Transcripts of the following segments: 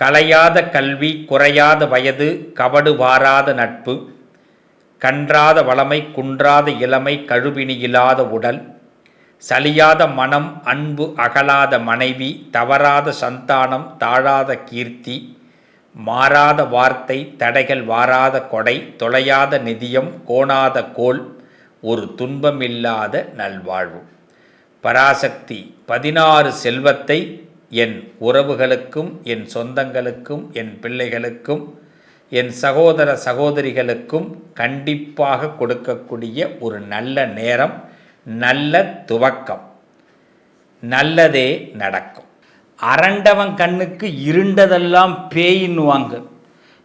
கலையாத கல்வி குறையாத வயது கவடு வாராத நட்பு கன்றாத வளமை குன்றாத இளமை கழுவினியில்லாத உடல் சலியாத மனம் அன்பு அகலாத மனைவி தவறாத சந்தானம் தாழாத கீர்த்தி மாறாத வார்த்தை தடைகள் வாராத கொடை தொலையாத நிதியம் கோணாத கோல் ஒரு துன்பமில்லாத நல்வாழ்வு. பராசக்தி பதினாறு செல்வத்தை என் உறவுகளுக்கும் என் சொந்தங்களுக்கும் என் பிள்ளைகளுக்கும் என் சகோதர சகோதரிகளுக்கும் கண்டிப்பாக கொடுக்கக்கூடிய ஒரு நல்ல நேரம் நல்ல துவக்கம். நல்லதே நடக்கும். அரண்டவன் கண்ணுக்கு இருண்டதெல்லாம் பேயின்னுவாங்க.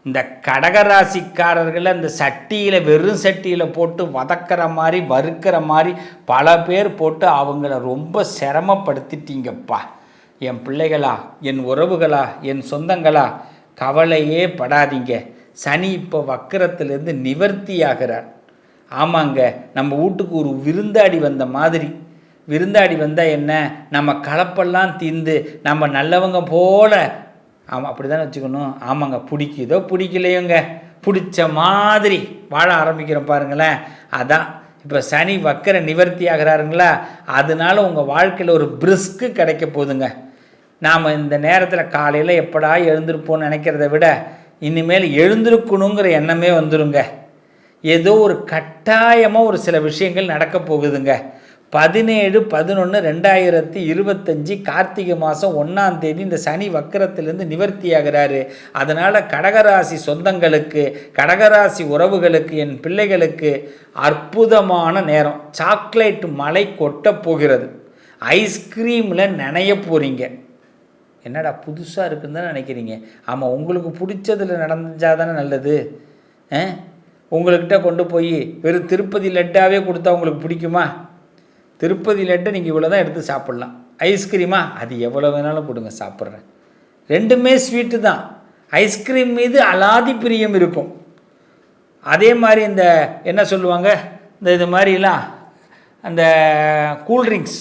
இந்த கடகராசிக்காரர்களை அந்த சட்டியில் வெறும் சட்டியில் போட்டு வதக்கிற மாதிரி வறுக்கிற மாதிரி பல பேர் போட்டு அவங்கள ரொம்ப சிரமப்படுத்திட்டீங்கப்பா. என் பிள்ளைகளா என் உறவுகளா என் சொந்தங்களா கவலையே படாதீங்க. சனி இப்போ வக்கரத்திலேருந்து நிவர்த்தி ஆகிறார் ஆமாங்க நம்ம வீட்டுக்கு ஒரு விருந்தாடி வந்த மாதிரி. விருந்தாடி வந்தால் என்ன? நம்ம கலப்பெல்லாம் தீந்து நம்ம நல்லவங்க போல. ஆமாம் அப்படி தானே வச்சுக்கணும்? ஆமாங்க பிடிக்குதோ பிடிக்கலையோங்க. பிடிச்ச மாதிரி வாழ ஆரம்பிக்கிறோம் பாருங்களேன். அதான் இப்போ சனி வக்கர நிவர்த்தி ஆகிறாருங்களா அதனால உங்கள் வாழ்க்கையில் ஒரு பிரிஸ்க்கு கிடைக்க போகுதுங்க. நாம் இந்த நேரத்தில் காலையில் எப்படா எழுந்திருப்போம்னு நினைக்கிறத விட இனிமேல் எழுந்திருக்கணுங்கிற எண்ணமே வந்துருங்க. ஏதோ ஒரு கட்டாயமாக ஒரு சில விஷயங்கள் நடக்க போகுதுங்க. பதினேழு பதினொன்று ரெண்டாயிரத்தி இருபத்தஞ்சி கார்த்திகை மாதம் ஒன்றாம் தேதி இந்த சனி வக்கரத்திலேருந்து நிவர்த்தி ஆகிறாரு அதனால் கடகராசி சொந்தங்களுக்கு கடகராசி உறவுகளுக்கு என் பிள்ளைகளுக்கு அற்புதமான நேரம். சாக்லேட் மலை கொட்ட போகிறது. ஐஸ்கிரீமில் நனைய போகிறீங்க என்னடா புதுசாக இருக்குன்னு தான் நினைக்கிறீங்க? ஆமாம் உங்களுக்கு பிடிச்சதில் நடந்தால் தானே நல்லது. ஆ? உங்கள்கிட்ட கொண்டு போய் வெறும் திருப்பதி லட்டாவே கொடுத்தா உங்களுக்கு பிடிக்குமா? திருப்பதி லட்டை நீங்கள் இவ்வளோ தான் எடுத்து சாப்பிட்லாம். ஐஸ்கிரீமா? அது எவ்வளோ வேணாலும் கொடுங்க சாப்பிட்றேன். ரெண்டுமே ஸ்வீட்டு தான். ஐஸ்கிரீம் மீது அலாதி பிரியம் இருக்கும். அதே மாதிரி இந்த என்ன சொல்லுவாங்க? இந்த இது மாதிரிலாம் அந்த கூல்ட்ரிங்க்ஸ்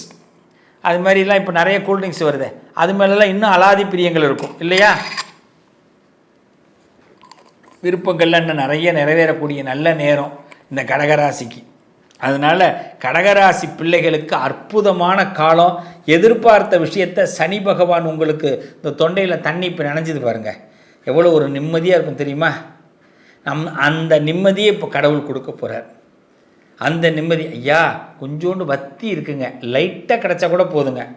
அது மாதிரிலாம் இப்போ நிறைய கூல்ட்ரிங்க்ஸ் வருது. அது மேலெலாம் இன்னும் அலாதி பிரியங்கள் இருக்கும். இல்லையா? விருப்பங்கள்லாம் இன்னும் நிறைய நிறைவேறக்கூடிய நல்ல நேரம் இந்த கடகராசிக்கு. அதனால் கடகராசி பிள்ளைகளுக்கு அற்புதமான காலம். எதிர்பார்த்த விஷயத்த சனி பகவான் உங்களுக்கு இந்த தொண்டையில் தண்ணி இப்போ நினைஞ்சது பாருங்கள் எவ்வளோ ஒரு நிம்மதியாக இருக்கும் தெரியுமா? நம் அந்த நிம்மதியை இப்போ கடவுள் கொடுக்க போகிறார் அந்த நிம்மதி ஐயா கொஞ்சோண்டு வத்தி இருக்குங்க. லைட்டாக கிடச்சா கூட போதுங்க.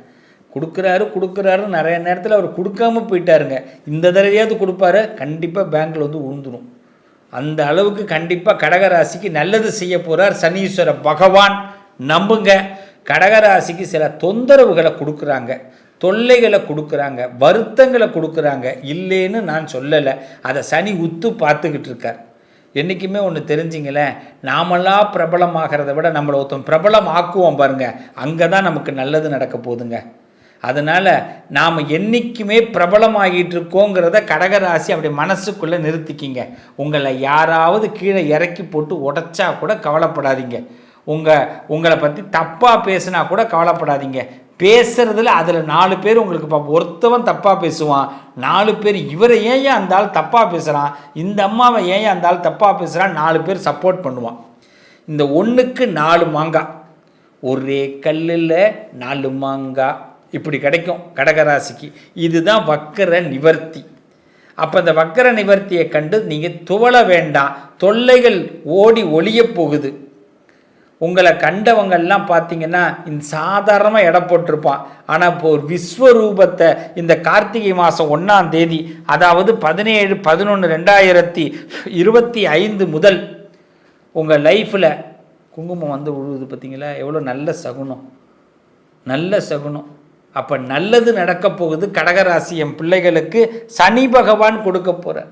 கொடுக்குறாரு கொடுக்குறாரு. நிறைய நேரத்தில் அவர் கொடுக்காம போயிட்டாருங்க. இந்த தடவையாவது கொடுப்பாரு. கண்டிப்பாக பேங்க்கில் வந்து உழுந்துடும் அந்த அளவுக்கு கண்டிப்பாக கடகராசிக்கு நல்லது செய்ய போகிறார் சனீஸ்வர பகவான். நம்புங்க. கடகராசிக்கு சில தொந்தரவுகளை கொடுக்குறாங்க. தொல்லைகளை கொடுக்குறாங்க. வருத்தங்களை கொடுக்குறாங்க. இல்லைன்னு நான் சொல்லலை. அதை சனி உத்து பார்த்துக்கிட்டு இருக்கார். என்றைக்குமே ஒன்று தெரிஞ்சிங்களேன் நாமெல்லாம் பிரபலமாகிறத விட நம்மளை ஒருத்தன் பிரபலம் ஆக்குவோம் பாருங்கள் அங்கே தான் நமக்கு நல்லது நடக்க போகுதுங்க. அதனால் நாம் என்றைக்குமே பிரபலமாகிட்டு இருக்கோங்கிறத கடகராசி அப்படி மனசுக்குள்ளே நிறுத்திக்கிங்க. உங்களை யாராவது கீழே இறக்கி போட்டு உடைச்சா கூட கவலைப்படாதீங்க. உங்கள் உங்களை பற்றி தப்பாக பேசுனா கூட கவலைப்படாதீங்க. பேசுறதுல அதில் நாலு பேர் உங்களுக்கு பார்ப்போம் ஒருத்தவன் தப்பாக பேசுவான். நாலு பேர் இவரை ஏன் ஏன் அந்த ஆள் தப்பாக பேசுகிறான் இந்த அம்மாவை ஏன் ஏன் அந்த ஆள் தப்பாக பேசுகிறான் நாலு பேர் சப்போர்ட் பண்ணுவான். இந்த ஒன்றுக்கு நாலு மாங்காய் ஒரே கல்லில் நாலு மாங்காய் இப்படி கிடைக்கும் கடகராசிக்கு. இதுதான் வக்கர நிவர்த்தி. அப்போ இந்த வக்கர நிவர்த்தியை கண்டு நீங்கள் துவள வேண்டாம். தொல்லைகள் ஓடி ஒளிய போகுது. உங்களை கண்டவங்கள்லாம் பார்த்தீங்கன்னா இந்த சாதாரணமாக எடை போட்டிருப்பான். ஆனால் இப்போ ஒரு விஸ்வரூபத்தை இந்த கார்த்திகை மாதம் ஒன்றாம் தேதி அதாவது பதினேழு பதினொன்று ரெண்டாயிரத்தி இருபத்தி ஐந்து முதல் உங்கள் லைஃப்பில் குங்குமம் வந்து விழுவுது பார்த்தீங்களா? எவ்வளோ நல்ல சகுனம். நல்ல சகுனம். அப்போ நல்லது நடக்க போகுது கடகராசி என் பிள்ளைகளுக்கு சனி பகவான் கொடுக்க போகிறார்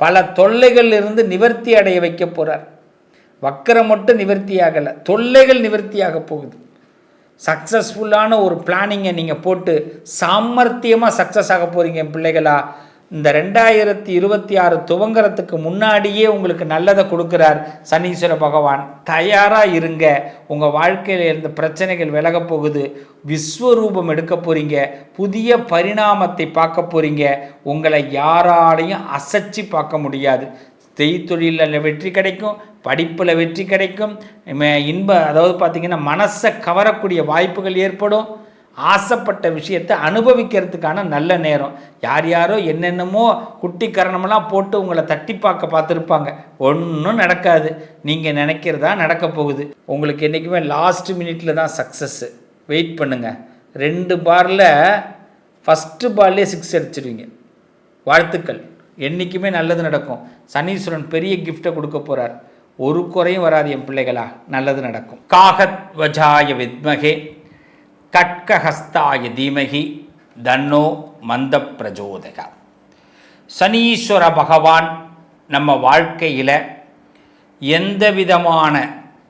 பல தொல்லைகள் இருந்து நிவர்த்தி அடைய வைக்க போகிறார் வக்கரம் மட்டும் நிவர்த்தி ஆகலை. தொல்லைகள் நிவர்த்தியாக போகுது. சக்ஸஸ்ஃபுல்லான ஒரு பிளானிங்கை நீங்கள் போட்டு சாமர்த்தியமாக சக்ஸஸ் ஆக போகிறீங்க என் பிள்ளைகளா இந்த ரெண்டாயிரத்தி இருபத்தி ஆறு துவங்குறதுக்கு முன்னாடியே உங்களுக்கு நல்லதை கொடுக்குறார் சனீஸ்வர பகவான். தயாராக இருங்க. உங்கள் வாழ்க்கையில் இருந்த பிரச்சனைகள் விலக போகுது. விஸ்வரூபம் எடுக்க போகிறீங்க புதிய பரிணாமத்தை பார்க்க போகிறீங்க உங்களை யாராலையும் அசைச்சு பார்க்க முடியாது. செய்தொழிலில் வெற்றி கிடைக்கும் படிப்பில் வெற்றி கிடைக்கும். இன்ப அதாவது பார்த்திங்கன்னா மனசை கவரக்கூடிய வாய்ப்புகள் ஏற்படும். ஆசைப்பட்ட விஷயத்தை அனுபவிக்கிறதுக்கான நல்ல நேரம். யார் யாரோ என்னென்னமோ குட்டி கரணமெல்லாம் போட்டு உங்களை தட்டி பார்க்க பார்த்துருப்பாங்க. ஒன்றும் நடக்காது. நீங்கள் நினைக்கிறதா நடக்க போகுது. உங்களுக்கு என்றைக்குமே லாஸ்ட் மினிட்ல தான் சக்ஸஸ்ஸு வெயிட் பண்ணுங்கள் ரெண்டு பாரில் ஃபஸ்ட்டு பால்லே சிக்ஸ் அடிச்சிடுவீங்க வாழ்த்துக்கள். என்றைக்குமே நல்லது நடக்கும். சனீஸ்வரன் பெரிய கிஃப்டை கொடுக்க போகிறார் ஒரு குறையும் வராது என் பிள்ளைகளா நல்லது நடக்கும். காகத் வஜாய வித்மகே கட்கஹஸ்தாய தீமகி தன்னோ மந்த பிரஜோதக. சனீஸ்வர பகவான் நம்ம வாழ்க்கையில் எந்த விதமான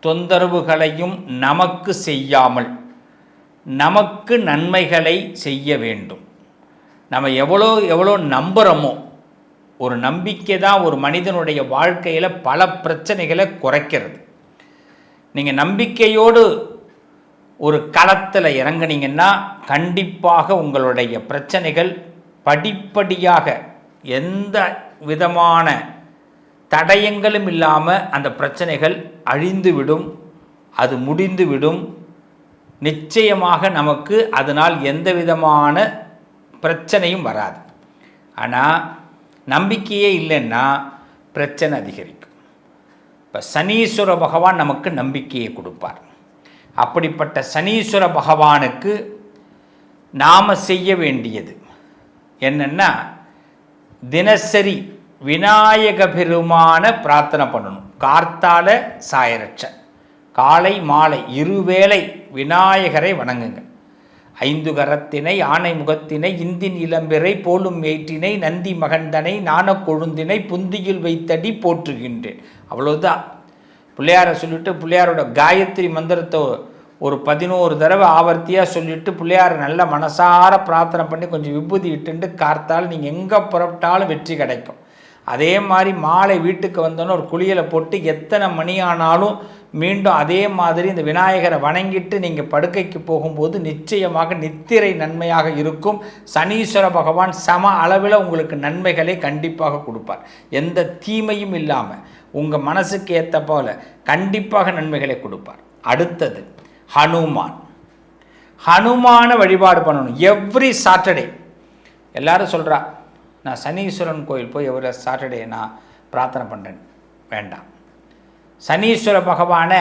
தொந்தரவுகளையும் நமக்கு செய்யாமல் நமக்கு நன்மைகளை செய்ய வேண்டும். நம்ம எவ்வளோ எவ்வளோ நம்புகிறோமோ ஒரு நம்பிக்கை தான் ஒரு மனிதனுடைய வாழ்க்கையில் பல பிரச்சனைகளை குறைக்கிறது. நீங்கள் நம்பிக்கையோடு ஒரு களத்தில் இறங்குனீங்கன்னா கண்டிப்பாக உங்களுடைய பிரச்சனைகள் படிப்படியாக எந்த விதமான தடயங்களும் இல்லாமல் அந்த பிரச்சனைகள் அழிந்துவிடும் அது முடிந்துவிடும். நிச்சயமாக நமக்கு அதனால் எந்த விதமான பிரச்சனையும் வராது. ஆனால் நம்பிக்கையே இல்லைன்னா பிரச்சனை அதிகரிக்கும். இப்போ சனீஸ்வர பகவான் நமக்கு நம்பிக்கையை கொடுப்பார். அப்படிப்பட்ட சனீஸ்வர பகவானுக்கு நாம் செய்ய வேண்டியது என்னென்னா தினசரி விநாயக பெருமான பிரார்த்தனை பண்ணணும். கார்த்தால சாயரட்ச. காலை மாலை இருவேளை விநாயகரை வணங்குங்க. ஐந்து கரத்தினை ஆனை முகத்தினை இந்தின் இளம்பிறை போலும் மேற்றினை நந்தி மகந்தனை நாண கொழுந்தினை புந்தியில் வைத்தடி போற்றுகின்றேன். அவ்வளோதான் பிள்ளையாரை சொல்லிட்டு பிள்ளையாரோட காயத்ரி மந்திரத்தை ஒரு பதினோரு தடவை ஆவர்த்தியாக சொல்லிவிட்டு பிள்ளையாரை நல்ல மனசார பிரார்த்தனை பண்ணி கொஞ்சம் விபூதி இட்டுண்டு கார்த்தால் நீங்கள் எங்கே புறப்பட்டாலும் வெற்றி கிடைக்கும். அதே மாதிரி மாலை வீட்டுக்கு வந்தோன்னே ஒரு குளியலை போட்டு எத்தனை மணி ஆனாலும் மீண்டும் அதே மாதிரி இந்த விநாயகரை வணங்கிட்டு நீங்கள் படுக்கைக்கு போகும்போது நிச்சயமாக நித்திரை நன்மையாக இருக்கும். சனீஸ்வர பகவான் சம அளவில் உங்களுக்கு நன்மைகளை கண்டிப்பாக கொடுப்பார். எந்த தீமையும் இல்லாமல் உங்கள் மனசுக்கு ஏற்ற போல கண்டிப்பாக நன்மைகளை கொடுப்பார். அடுத்தது ஹனுமான். ஹனுமான வழிபாடு பண்ணணும். Every Saturday. எல்லாரும் சொல்கிறா நான் சனீஸ்வரன் கோயில் போய் எவ்வளோ சாட்டர்டே நான் பிரார்த்தனை பண்ணுறேன் வேண்டாம். சனீஸ்வர பகவானை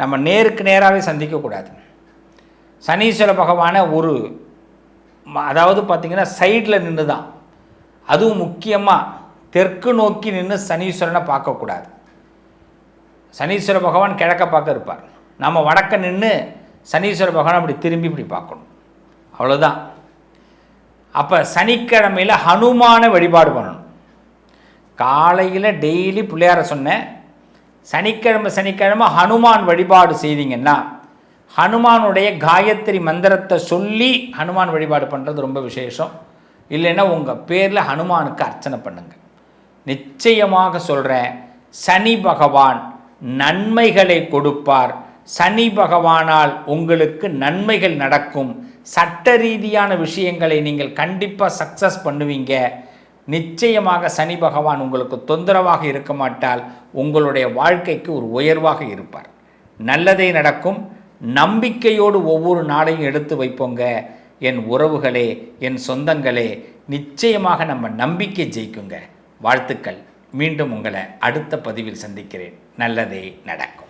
நம்ம நேருக்கு நேராகவே சந்திக்கக்கூடாது. சனீஸ்வர பகவானை ஒரு அதாவது பார்த்திங்கன்னா சைடில் நின்று தான். அதுவும் முக்கியமாக தெற்கு நோக்கி நின்று சனீஸ்வரனை பார்க்கக்கூடாது. சனீஸ்வர பகவான் கிழக்க பார்க்க இருப்பார். நம்ம வடக்க நின்று சனீஸ்வர பகவான் அப்படி திரும்பி இப்படி பார்க்கணும். அவ்வளோதான் அப்போ சனிக்கிழமையில் ஹனுமான வழிபாடு பண்ணணும். காலையில் டெய்லி பிள்ளையார சொன்னேன் சனிக்கிழமை சனிக்கிழமை ஹனுமான் வழிபாடு செய்தீங்கன்னா ஹனுமானுடைய காயத்ரி மந்திரத்தை சொல்லி ஹனுமான் வழிபாடு பண்ணுறது ரொம்ப விசேஷம். இல்லைன்னா உங்கள் பேரில் ஹனுமானுக்கு அர்ச்சனை பண்ணுங்கள் நிச்சயமாக சொல்கிறேன் சனி பகவான் நன்மைகளை கொடுப்பார். சனி பகவானால் உங்களுக்கு நன்மைகள் நடக்கும். சட்ட ரீதியான விஷயங்களை நீங்கள் கண்டிப்பாக சக்ஸஸ் பண்ணுவீங்க. நிச்சயமாக சனி பகவான் உங்களுக்கு தொந்தரவாக இருக்க மாட்டால் உங்களுடைய வாழ்க்கைக்கு ஒரு உயர்வாக இருப்பார். நல்லதே நடக்கும். நம்பிக்கையோடு ஒவ்வொரு நாளையும் எடுத்து வைப்போங்க. என் உறவுகளே என் சொந்தங்களே நிச்சயமாக நம்ம நம்பிக்கை ஜெயிக்குங்க. வாழ்த்துக்கள். மீண்டும் உங்களை அடுத்த பதிவில் சந்திக்கிறேன். நல்லதே நடக்கும்.